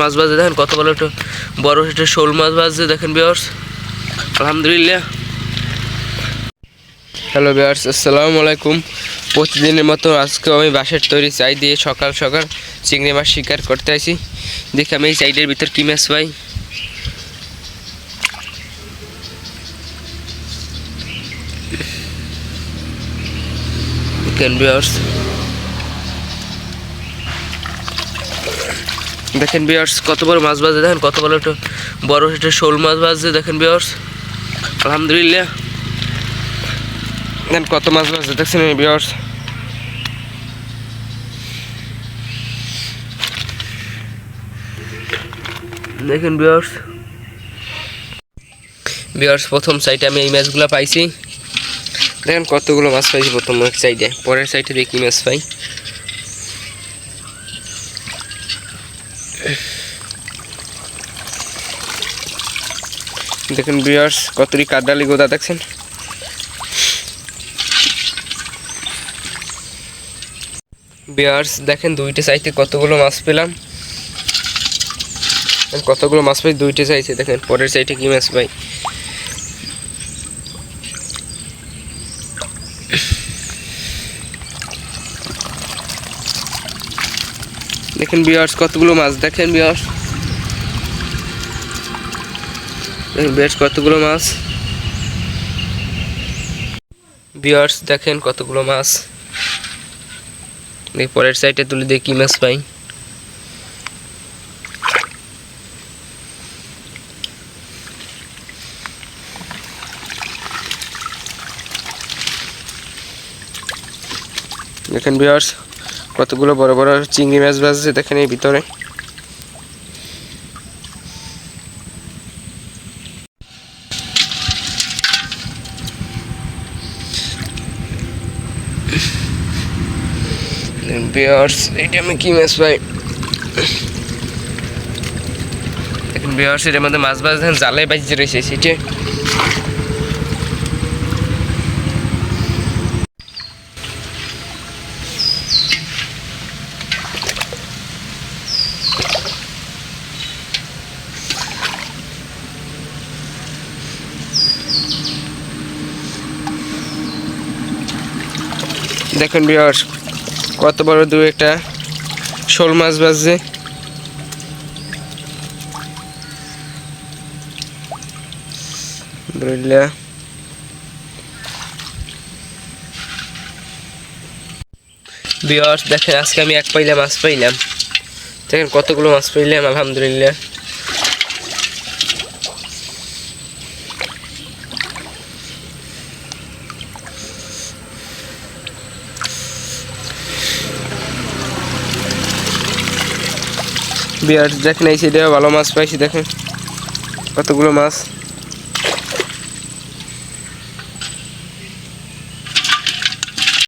মাছ বাজে দেখেন কত বড় একটা বড় একটা শোল মাছ বাজছে দেখেন বিয়ার্স আলহামদুলিল্লাহ। হ্যালো বিয়ার্স আসসালামু আলাইকুম। প্রতিদিনের মতো আজকে আমি বাঁশের তৈরি চাই দিয়ে সকাল সকাল চিংড়ি মাছ শিকার করতে আসি দেখি আমি এই সাইডের ভিতর কী মাছ পাই। দেখেন বিয়ার্স দেখেন বিয়ার্স কত বড় মাছ বাজে, দেখেন কত বড় একটা বড় একটা শোল মাছ বাজছে দেখেন বিয়ার্স আলহামদুলিল্লাহ। দেখেন কত মাছ বাজছে দেখছেন এই বিয়ার্স দেখেন বিয়ার্স বিয়ার্স প্রথম সাইডে আমি এই মাছগুলো পাইছি। দেখেন কতগুলো মাছ পাইছি প্রথম সাইডে পরের সাইডে দেখি মাছ পাই। দেখেন বিয়ার্স কতটি কাদালি গোদা দেখছেন? বিয়ার্স দেখেন দুইটা সাইডে কতগুলো মাছ পেলাম। কতগুলো মাছ পাই দুইটা সাইজে দেখেন পরের সাইডে কি মাছ পাই। দেখেন বিয়ার্স কতগুলো মাছ, দেখেন বিয়ার্স বেশ কতগুলো মাছ। বিয়ার্স দেখেন কতগুলো মাছ। পরের সাইডে তুলে দিয়ে কি মাছ পাই। দেখেন বিয়ার্স কতগুলো বড় বড় চিংড়ি মাছ বাজছে দেখেন এই ভিতরে। বিয়ার্স এটা আমি কি মাছ পাই? এখন বিয়ার্স এটার মধ্যে মাছ বাজ দেখেন জালে বাজিয়ে রয়েছে সেটা দেখুন বিয়ার্স কত বড় দু একটা শোল মাছ বাজছে। বিয়ার্স দেখেন, আজকে আমি এক পাইলা মাছ পাইলাম। দেখেন, কতগুলো মাছ পাইলাম, আলহামদুলিল্লাহ। বিয়ার্স দেখেন এই সাইডে ভালো মাছ পাইছি দেখেন। কতগুলো মাছ।